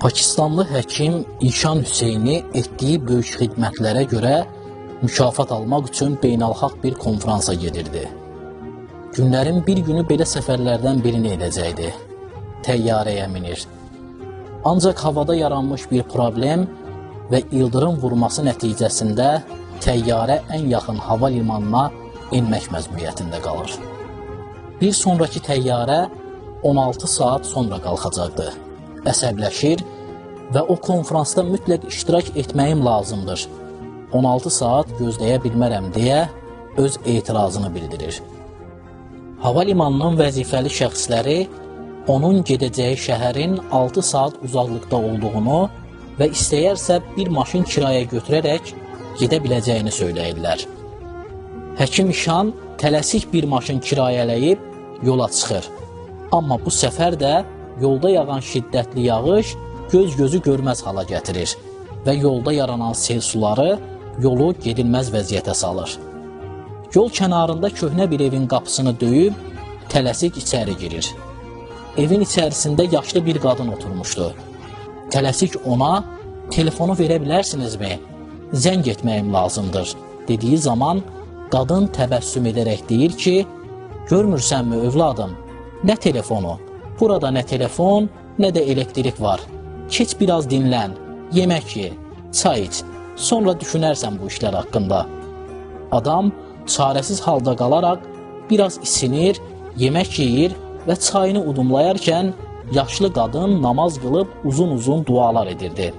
Pakistanlı həkim İşan Hüseyni etdiyi böyük xidmətlərə görə mükafat almaq üçün beynəlxalq bir konfransa gedirdi. Günlərin bir günü belə səfərlərdən birini edəcəkdi. Təyyarəyə minir. Ancaq havada yaranmış bir problem və ildırım vurması nəticəsində təyyarə ən yaxın hava limanına enmək məcburiyyətində qalır. Bir sonraki təyyarə 16 saat sonra qalxacaqdı. Əsəbləşir və o konfransda mütləq iştirak etməyim lazımdır. 16 saat gözləyə bilmərəm deyə öz etirazını bildirir. Hava limanının vəzifəli şəxsləri onun gedəcəyi şəhərin 6 saat uzaqlıqda olduğunu və istəyərsə bir maşın kirayə götürərək gedə biləcəyini söyləyirlər. Həkim İşan tələsik bir maşın kirayələyib yola çıxır. Amma bu səfər də yolda yağan şiddətli yağış göz gözü görməz hala gətirir və yolda yaranan sel suları yolu gedilməz vəziyyətə salır. Yol kənarında köhnə bir evin qapısını döyüb tələsik içəri girir. Evin içərisində yaşlı bir qadın oturmuşdu. Tələsik ona telefonu verə bilərsinizmi? Zəng etməyim lazımdır dediyi zaman qadın təbəssüm edərək deyir ki, görmürsənmi övladım, nə telefonu? Burada nə telefon, nə də elektrik var. Keç biraz dinlən, yemək ye, çay iç. Sonra düşünərsən bu işlər haqqında. Adam çarəsiz halda qalaraq biraz isinir, yemək yeyir və çayını udumlayarkən yaşlı qadın namaz qılıb uzun-uzun dualar edirdi.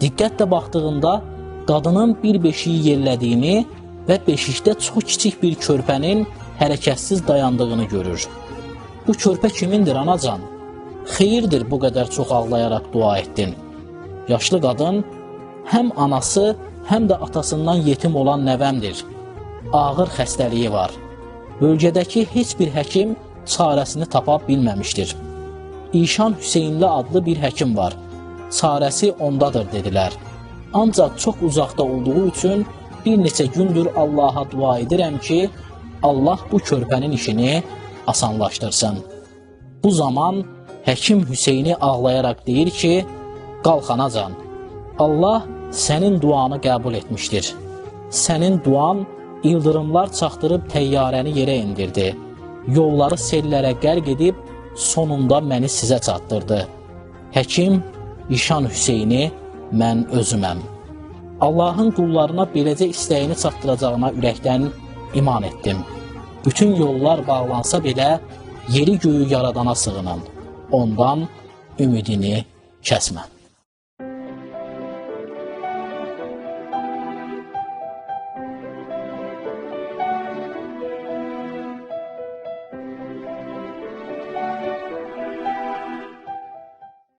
Diqqətlə baxdığında qadının bir beşiyi yerlədiyini və beşikdə çox kiçik bir körpənin hərəkətsiz dayandığını görür. Bu körpə kimindir anacan? Xeyirdir bu qədər çox ağlayaraq dua etdin. Yaşlı qadın həm anası, həm də atasından yetim olan nəvəmdir. Ağır xəstəliyi var. Bölgədəki heç bir həkim çarəsini tapa bilməmişdir. İşan Hüseynli adlı bir həkim var. Çarəsi ondadır dedilər. Ancaq çox uzaqda olduğu üçün bir neçə gündür Allaha dua edirəm ki, Allah bu körpənin işini asanlaşdırsın. Bu zaman həkim Hüseyni ağlayaraq deyir ki, qalx anacan, Allah sənin duanı qəbul etmişdir. Sənin duan ildırımlar çaxdırıb təyyarəni yerə indirdi. Yolları sellərə qərq edib sonunda məni sizə çatdırdı. Həkim İşan Hüseyni mən özüməm. Allahın qullarına beləcə istəyini çatdıracağına ürəkdən iman etdim. Bütün yollar bağlansa belə yeri göyü yaradana sığının. Ondan ümidini kəsmə.